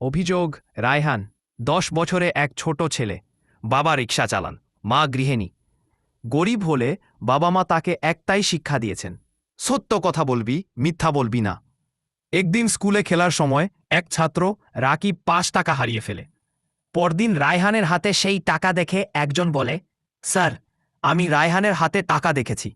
অভিযোগ, রায়হান, দশ বছরে এক ছোট ছেলে, বাবা রিক্সা চালান, মা গৃহিণী। গরিব হলে বাবা মা তাকে একটাই শিক্ষা দিয়েছেন, সত্য কথা বলবি, মিথ্যা বলবি না। একদিন স্কুলে খেলার সময় এক ছাত্র রাকিব পাঁচ টাকা হারিয়ে ফেলে। পরদিন রায়হানের হাতে সেই টাকা দেখে একজন বলে, স্যার, আমি রায়হানের হাতে টাকা দেখেছি।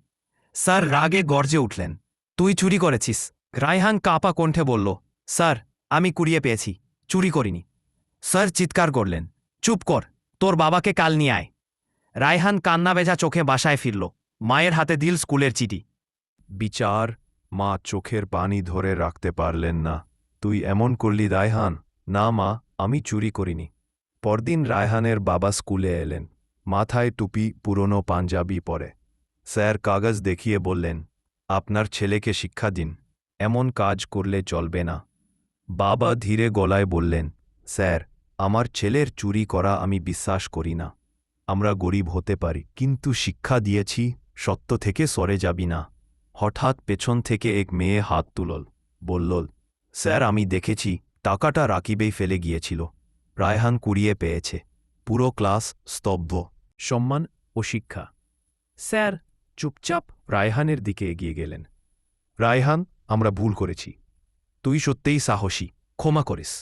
স্যার, রাগে গর্জে উঠলেন, তুই চুরি করেছিস। রায়হান কাঁপা কণ্ঠে বলল, স্যার, আমি কুড়িয়ে পেয়েছি। চুরি করিনি। স্যার চিৎকার করলেন, চুপ কর, তোর বাবাকে কাল নিয়ে আয়। রায়হান কান্না বেজা চোখে বাসায় ফিরল, মায়ের হাতে দিল স্কুলের চিঠি। বিচার মা চোখের পানি ধরে রাখতে পারলেন না। তুই এমন করলি রায়হান। না মা, আমি চুরি করিনি। পরদিন রায়হানের বাবা স্কুলে এলেন। মাথায় টুপি, পুরনো পাঞ্জাবি পরে। স্যার কাগজ দেখিয়ে বললেন, আপনার ছেলেকে শিক্ষা দিন। এমন কাজ করলে চলবে না। বাবা ধীরে গলায় বললেন, স্যার, আমার ছেলের চুরি করা আমি বিশ্বাস করি না। আমরা গরিব হতে পারি, কিন্তু শিক্ষা দিয়েছি, সত্য থেকে সরে যাবি না। হঠাৎ পেছন থেকে এক মেয়ে হাত তুলল, বলল, স্যার, আমি দেখেছি, টাকাটা রাকিবেই ফেলে গিয়েছিল। রায়হান কুড়িয়ে পেয়েছে। পুরো ক্লাস স্তব্ধ। সম্মান ও শিক্ষা। স্যার, চুপচাপ রায়হানের দিকে এগিয়ে গেলেন। রায়হান, আমরা ভুল করেছি। তুই সত্যিই সাহসী, ক্ষমা করিস।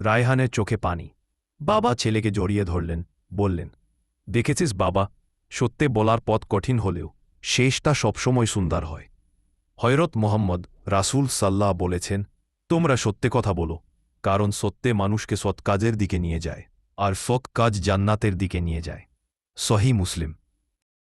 রায়হানের চোখে পানি। বাবা ছেলেকে জড়িয়ে ধরলেন, বললেন, দেখেছিস বাবা, সত্যে বলার পথ কঠিন হলেও শেষটা সবসময় সুন্দর হয়। হয়রত মোহাম্মদ রাসূল সাল্লাহ বলেছেন, তোমরা সত্যে কথা বলো, কারণ সত্যে মানুষকে সৎ কাজের দিকে নিয়ে যায়, আর ফক কাজ জান্নাতের দিকে নিয়ে যায়। সহি মুসলিম